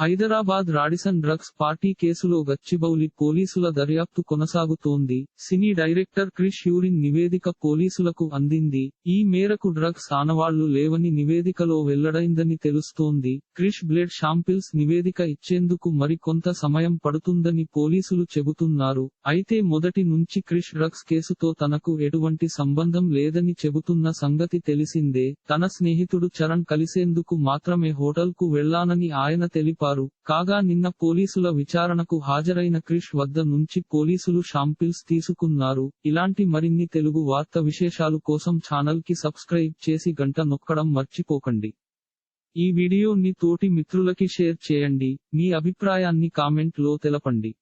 Hyderabad Radisson drugs party కేసులో గచ్చిబౌలి పోలీసుల దర్యాప్తు కొనసాగుతోంది. సినీ డైరెక్టర్ క్రిష్ యూరిన్ నివేదిక పోలీసులకు అందింది. ఈ మేరకు డ్రగ్స్ ఆనవాళ్ళు లేవని నివేదికలో వెల్లడైందని తెలుస్తోంది. క్రిష్ బ్లడ్ షాంపిల్స్ నివేదిక ఇచ్చేందుకు మరి కొంత సమయం పడుతుందని పోలీసులు చెబుతున్నారు. అయితే మొదటి నుంచి క్రిష్ డ్రగ్స్ కేసుతో తనకు ఎటువంటి సంబంధం లేదని చెబుతున్న సంగతి తెలిసిందే. తన స్నేహితుడు చరణ్ కలిసేందుకు మాత్రమే హోటల్కు వెళ్ళానని ఆయన తెలిపారు. కాగా నిన్న పోలీసుల విచారణకు హాజరైన క్రిష్ వద్ద నుంచి పోలీసులు షాంపిల్స్ తీసుకున్నారు. ఇలాంటి మరిన్ని తెలుగు వార్త విశేషాలు కోసం ఛానల్కి సబ్స్క్రైబ్ చేసి గంట నొక్కడం మర్చిపోకండి. ఈ వీడియోని తోటి మిత్రులకి షేర్ చేయండి. మీ అభిప్రాయాన్ని కామెంట్లో తెలపండి.